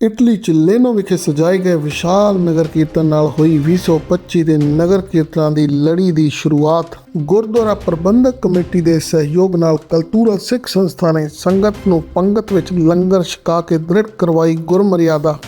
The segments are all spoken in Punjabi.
ਇਟਲੀ ਚ ਲੇਨੋ ਵਿਖੇ ਸਜਾਏ ਗਏ ਵਿਸ਼ਾਲ ਨਗਰ ਕੀਰਤਨ ਨਾਲ ਹੋਈ 2025 ਦੇ ਨਗਰ ਕੀਰਤਨਾਂ ਦੀ ਲੜੀ ਦੀ ਸ਼ੁਰੂਆਤ। ਗੁਰਦੁਆਰਾ ਪ੍ਰਬੰਧਕ ਕਮੇਟੀ ਦੇ ਸਹਿਯੋਗ ਨਾਲ ਕਲਤੂਰਾ ਸਿੱਖ ਸੰਸਥਾ ਨੇ ਸੰਗਤ ਨੂੰ ਪੰਗਤ ਵਿੱਚ ਲੰਗਰ ਛਕਾ ਕੇ ਦ੍ਰਿੜ ਕਰਵਾਈ ਗੁਰਮਰਿਆਦਾ।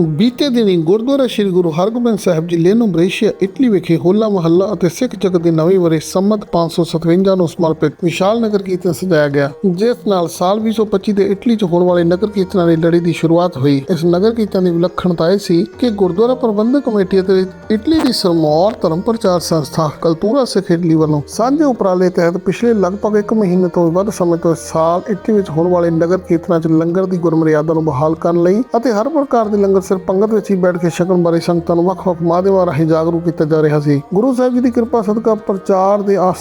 ਬੀਤੇ ਦਿਨੀ ਗੁਰਦੁਆਰਾ ਸ੍ਰੀ ਗੁਰੂ ਹਰਗੋਬਿੰਦ ਸਾਹਿਬ ਜੀ ਲੇਨੋ ਬ੍ਰੇਸ਼ੀਆ, ਇਟਲੀ ਵਿਖੇ ਹੋਲਾ ਮਹੱਲਾ ਅਤੇ ਸਿੱਖ ਜਗਤ ਦੇ ਨਵੇਂ ਵਰੇ ਸੰਮਤ 557 ਨੂੰ ਸਮਰਪਿਤ ਵਿਸ਼ਾਲ ਨਗਰ ਕੀਰਤਨ ਸਜਾਇਆ ਗਿਆ, ਜਿਸ ਨਾਲ ਸਾਲ 2025 ਦੇ ਇਟਲੀ 'ਚ ਹੋਣ ਵਾਲੇ ਨਗਰ ਕੀਰਤਨਾਂ ਦੀ ਲੜੀ ਦੀ ਸ਼ੁਰੂਆਤ ਹੋਈ। ਇਸ ਨਗਰ ਕੀਰਤਨ ਦੀ ਵਿਲੱਖਣਤਾ ਇਹ ਸੀ ਕਿ ਗੁਰਦੁਆਰਾ ਪ੍ਰਬੰਧਕ ਕਮੇਟੀ ਅਤੇ ਇਟਲੀ ਦੀ ਸਰਮੌਰ ਧਰਮ ਪ੍ਰਚਾਰ ਸੰਸਥਾ ਕਲਤੂਰਾ ਸਿੱਖ ਇਟਲੀ ਵੱਲੋਂ ਸਾਂਝੇ ਉਪਰਾਲੇ ਤਹਿਤ ਪਿਛਲੇ ਲਗਭਗ 1 ਮਹੀਨੇ ਤੋਂ ਵੱਧ ਸਮੇਂ ਤੋਂ ਸਾਲ ਇਟਲੀ ਵਿੱਚ ਹੋਣ ਵਾਲੇ ਨਗਰ ਕੀਰਤਨਾਂ 'ਚ ਲੰਗਰ ਦੀ ਗੁਰਮਰਿਆਦਾ ਨੂੰ ਬਹਾਲ ਕਰਨ ਲਈ ਅਤੇ ਹਰ ਪ੍ਰਕਾਰ ਦੇ ਲੰਗਰ ਸਿਰ ਪੰਗਤ ਵਿੱਚ ਹੀ ਬੈਠ ਕੇ ਛਕਣ ਬਾਰੇ ਸੰਗਤਾਂ ਨੂੰ ਵੱਖ-ਵੱਖ ਮਾਧਿਅਮਾਂ ਰਾਹੀਂ ਜਾਗਰੂਕ ਕੀਤਾ ਜਾ ਰਿਹਾ ਸੀ। ਗੁਰੂ ਸਾਹਿਬ ਜੀ ਦੀ ਕਿਰਪਾ ਸਦਕਾ ਪ੍ਰਚਾਰ ਦੇ ਆ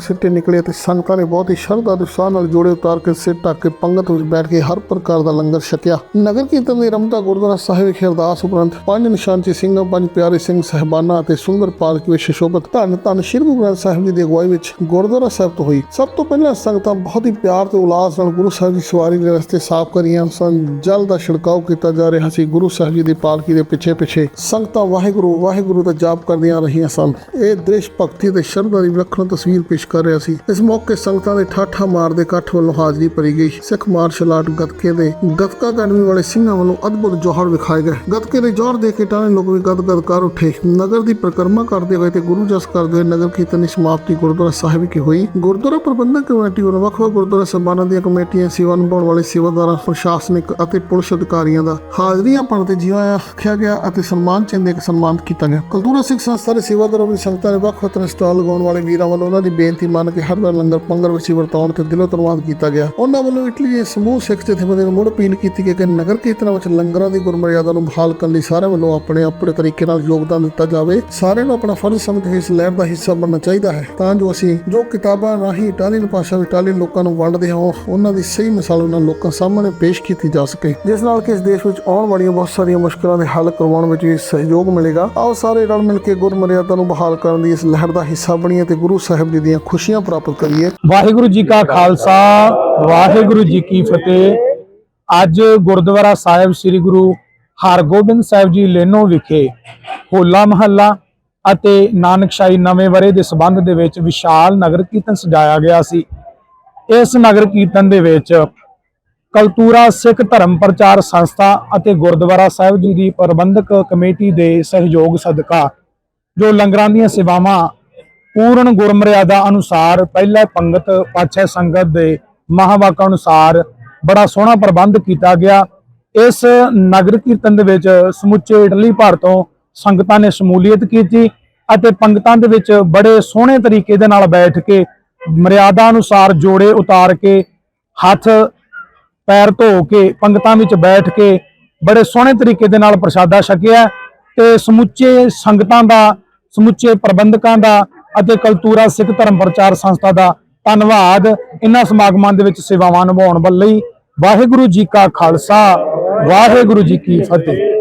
ਸਿੱਟੇ ਨਿਕਲੇ ਅਤੇ ਸੰਗਤਾਂ ਨੇ ਬਹੁਤ ਹੀ ਸ਼ਰਧਾ ਤੇ ਉਤਸ਼ਾਹ ਨਾਲ ਜੋੜੇ ਉਤਾਰ ਕੇ ਸਿਰ ਢੱਕ ਕੇ ਪੰਗਤ ਵਿੱਚ ਬੈਠ ਕੇ ਹਰ ਪ੍ਰਕਾਰ ਦਾ ਲੰਗਰ ਛਕਿਆ। ਨਗਰ ਕੀਰਤਨ ਦੀ ਰਮਤਾ ਗੁਰਦੁਆਰਾ ਸਾਹਿਬ ਵਿਖੇ ਅਰਦਾਸ ਉਪਰੰਤ ਪੰਜ ਨਿਸ਼ਾਨਚੀ ਸਿੰਘਾਂ, ਪੰਜ ਪਿਆਰੇ ਸਿੰਘ, ਸਹਿਬਾਨਾਂ ਅਤੇ ਸੁੰਦਰ ਪਾਲਕੀ ਵਿੱਚ ਸ਼ੋਭਤ ਧੰਨ ਧੰਨ ਸ਼੍ਰੀ ਗੁਰੂ ਗ੍ਰੰਥ ਸਾਹਿਬ ਜੀ ਦੀ ਅਗਵਾਈ ਵਿੱਚ ਗੁਰਦੁਆਰਾ ਸਾਹਿਬ ਤੋਂ ਹੋਈ। ਸਭ ਤੋਂ ਪਹਿਲਾਂ ਸੰਗਤਾਂ ਬਹੁਤ ਹੀ ਪਿਆਰ ਤੇ ਉਲਾਸ ਨਾਲ ਗੁਰੂ ਸਾਹਿਬ ਦੀ ਸਵਾਰੀ ਦੇ ਰਸਤੇ ਸਾਫ਼ ਕਰੀਆਂ ਸਨ। ਜਲ ਦਾ ਛਿੜਕਾਓ ਕੀਤਾ ਜਾ ਰਿਹਾ ਸੀ। ਗੁਰੂ ਸਾਹਿਬ ਜੀ ਦੀ ਪਾਲਕੀ ਦੇ ਪਿੱਛੇ ਪਿੱਛੇ ਸੰਗਤਾਂ ਵਾਹਿਗੁਰੂ ਵਾਹਿਗੁਰੂ ਦਾ ਜਾਪ ਕਰਦੀਆਂ ਰਹੀਆਂ ਸਨ। ਇਹ ਦ੍ਰਿਸ਼ ਭਗਤੀ ਤੇ ਸ਼ਰਧਾ ਦੀ ਵਿਲੱਖਣ ਤਸਵੀਰ ਪੇਸ਼ ਕਰ ਰਿਹਾ ਸੀ। ਇਸ ਮੌਕੇ ਸੰਗਤਾਂ ਦੇ ਠਾਠਾ ਮਾਰਦੇ ਇਕੱਠ ਵੱਲੋਂ ਹਾਜ਼ਰੀ ਭਰੀ ਗਈ। ਸਿੱਖ ਮਾਰਸ਼ਲ ਆਰਟ ਗੱਤਕੇ ਦੇ ਗੱਤਕਾ ਅਕੈਡਮੀ ਵਾਲੇ ਸਿੰਘਾਂ ਵੱਲੋਂ ਅਦਭੁਤ ਜੋਹਰ ਵਿਖਾਏ ਗਏ। ਗੱਤਕੇ ਦੇ ਜੋਹਰ ਦੇਖ ਕੇ ਟਾਣੇ ਲੋਕ ਵੀ ਗਦਗਦ ਕਰ ਉੱਠੇ। ਨਗਰ ਦੀ ਪ੍ਰਕਰਮਾ ਕਰਦੇ ਹੋਏ ਤੇ ਗੁਰੂ ਜਸ ਕਰਦੇ ਹੋਏ ਨਗਰ ਕੀਰਤਨ ਦੀ ਸਮਾਪਤੀ ਗੁਰਦੁਆਰਾ ਸਾਹਿਬ ਵਿਖੇ ਹੋਈ। ਗੁਰਦੁਆਰਾ ਪ੍ਰਬੰਧਕ ਕਮੇਟੀ ਵੱਲੋਂ ਵੱਖ-ਵੱਖ ਗੁਰਦੁਆਰਾ ਸਭਾਨਾਂ ਦੀਆਂ ਕਮੇਟੀਆਂ, ਸੇਵਾ ਨਿਭਾਉਣ ਵਾਲੇ ਸੇਵਾਦਾਰਾਂ, ਪ੍ਰਸ਼ਾਸਨਿਕ ਅਤੇ ਪੁਲਿਸ ਅਧਿਕਾਰੀਆਂ ਦਾ ਹਾਜ਼ਰੀਆਂ ਭਰਨ ਤੇ ਜੀਵਾ ਆਖਿਆ ਗਿਆ ਅਤੇ ਸਨਮਾਨ ਚਿੰਨ੍ਹ ਦੇ ਸਨਮਾਨਿਤ ਕੀਤਾ ਗਿਆ। ਕਲਤੂਰਾ ਸਿੱਖ ਸੰਸਥਾ ਦੇ ਸੇਵਾਦਾਰਾਂ ਦੀ ਸੰਗਤਾਂ ਨੇ ਵੱਖ-ਵੱਖ ਸਟਾਲ ਲਗਾਉਣ ਵਾਲੇ ਵੀਰਾਂ ਵੱਲੋਂ ਉਹਨਾਂ ਦੀ ਬੇਨਤੀ ਮੰਨ ਕੇ ਹਰ ਦਾ ਲੰਗਰ ਪੰਗਰ ਵਿੱਚ ਵਰਤਾਉਣ ਤੇ ਦਿਲੋਂ ਧੰਨਵਾਦ ਕੀਤਾ ਗਿਆ। ਉਹਨਾਂ ਵੱਲੋਂ ਇਟਲੀ ਦੇ ਸਮੂਹ ਸਿੱਖ ਜਥੇਬੰਦੀਆਂ ਨੂੰ ਮੁੜ ਅਪੀਲ ਕੀਤੀ ਕਿ ਨਗਰ ਕੀਰਤਨਾਂ ਵਿੱਚ ਲੰਗਰਾਂ ਦੀ ਗੁਰਮਰਿਆਦਾ ਨੂੰ ਬਹਾਲ ਕਰਨ ਲਈ ਸਾਰਿਆਂ ਵੱਲੋਂ ਆਪਣੇ ਆਪਣੇ ਤਰੀਕੇ ਨਾਲ ਯੋਗਦਾਨ ਦਿੱਤਾ ਜਾਵੇ। ਸਾਰਿਆਂ ਨੂੰ ਆਪਣਾ ਫਰਜ਼ ਸਮਝ ਕੇ ਇਸ ਲਹਿਰ ਦਾ ਹਿੱਸਾ ਬਣਨਾ ਚਾਹੀਦਾ ਹੈ। ਤਾਂ ਜੋ ਅਸੀਂ ਜੋ ਕਿਤਾਬਾਂ ਰਾਹੀਂ ਇਟਾਲੀਅਨ ਭਾਸ਼ਾ ਵਿੱਚ ਇਟਾਲੀਅਨ ਲੋਕਾਂ ਨੂੰ ਵੰਡਦੇ ਹਾਂ, ਉਹਨਾਂ ਦੀ ਸਹੀ ਮਿਸਾਲ ਉਹਨਾਂ ਲੋਕਾਂ ਸਾਹਮਣੇ ਪੇਸ਼ ਕੀਤੀ ਜਾ ਸਕੇ। ਜਿਸ ਨਾਲ ਕਿ ਇਸ ਦੇਸ਼ ਵਿੱਚ ਆਉਣ ਵਾਲੀਆਂ ਬਹੁਤ ਸਾਰੀਆਂ ਮੁਸ਼ਕਲਾਂ ਦੇ ਹੱਲ ਕਰਵਾਉਣ ਵਿੱਚ ਵੀ ਸਹਿਯੋਗ ਮਿਲੇਗਾ। ਆਓ ਸਾਰੇ ਰਲ ਮਿਲ ਕੇ ਗੁਰਮਰਿਆਦਾ ਨੂੰ ਬਹਾਲ ਕਰਨ ਦੀ ਇਸ ਲਹਿਰ ਦਾ ਹਿੱਸਾ ਬਣੀਏ ਤੇ ਗੁਰੂ ਸਾਹਿਬ ਜੀ ਦੀਆਂ ਖੁਸ਼ੀਆਂ ਪ੍ਰਾਪਤ ਕਰੀਏ। ਵਾਹਿਗੁਰੂ ਜੀ ਕਾ ਖਾਲਸਾ, ਵਾਹਿਗੁਰੂ ਜੀ ਕੀ ਫਤਿਹ। ਅੱਜ ਗੁਰਦੁਆਰਾ ਸਾਹਿਬ ਸ੍ਰੀ ਗੁਰੂ ਹਰਗੋਬਿੰਦ ਸਾਹਿਬ ਜੀ ਲੇਨੋ ਵਿਖੇ ਹੋਲਾ ਮਹੱਲਾ ਅਤੇ ਨਾਨਕਸ਼ਾਹੀ ਨਵੇਂ ਵਰੇ ਦੇ ਸਬੰਧ ਦੇ ਵਿੱਚ ਵਿਸ਼ਾਲ ਨਗਰ ਕੀਰਤਨ ਸਜਾਇਆ ਗਿਆ ਸੀ। ਇਸ ਨਗਰ ਕੀਰਤਨ ਦੇ ਵਿੱਚ ਕਲਤੂਰਾ ਸਿੱਖ ਧਰਮ ਪ੍ਰਚਾਰ ਸੰਸਥਾ ਅਤੇ ਗੁਰਦੁਆਰਾ ਸਾਹਿਬ ਜੀ ਦੀ ਪ੍ਰਬੰਧਕ ਕਮੇਟੀ ਦੇ ਸਹਿਯੋਗ ਸਦਕਾ, ਜੋ ਲੰਗਰਾਂ ਦੀਆਂ ਸੇਵਾਵਾਂ ਪੂਰਨ ਗੁਰਮਰਿਆਦਾ ਅਨੁਸਾਰ ਪਹਿਲਾ ਪੰਗਤ ਪਾਛੈ ਸੰਗਤ ਦੇ ਮਹਾਵਾਕ ਅਨੁਸਾਰ ਬੜਾ ਸੋਹਣਾ ਪ੍ਰਬੰਧ ਕੀਤਾ ਗਿਆ। ਇਸ ਨਗਰ ਕੀਰਤਨ ਦੇ ਵਿੱਚ ਸਮੁੱਚੇ ਇਟਲੀ ਭਰ ਤੋਂ ਸੰਗਤਾਂ ਨੇ ਸ਼ਮੂਲੀਅਤ ਕੀਤੀ ਅਤੇ ਪੰਗਤਾਂ ਦੇ ਵਿੱਚ ਬੜੇ ਸੋਹਣੇ ਤਰੀਕੇ ਦੇ ਨਾਲ ਬੈਠ ਕੇ ਮਰਿਆਦਾ ਅਨੁਸਾਰ ਜੋੜੇ ਉਤਾਰ ਕੇ ਹੱਥ ਪੈਰ ਧੋ ਕੇ, ਪੰਗਤਾਂ ਵਿੱਚ ਬੈਠ ਕੇ, ਬੜੇ ਸੋਹਣੇ ਤਰੀਕੇ ਦੇ ਨਾਲ ਪ੍ਰਸ਼ਾਦਾ ਛਕਿਆ ਤੇ ਸਮੁੱਚੇ ਸੰਗਤਾਂ ਦਾ, ਸਮੁੱਚੇ ਪ੍ਰਬੰਧਕਾਂ ਦਾ ਅਤੇ ਕਲਤੂਰਾ ਸਿੱਖ ਧਰਮ ਪ੍ਰਚਾਰ ਸੰਸਥਾ ਦਾ ਧੰਨਵਾਦ। ਇਹਨਾਂ ਸਮਾਗਮਾਂ ਦੇ ਵਿੱਚ ਸੇਵਾਵਾਂ ਨਿਭਾਉਣ ਵੱਲ ਲਈ ਵਾਹਿਗੁਰੂ ਜੀ ਕਾ ਖਾਲਸਾ, ਵਾਹਿਗੁਰੂ ਜੀ ਕੀ ਫਤਿਹ।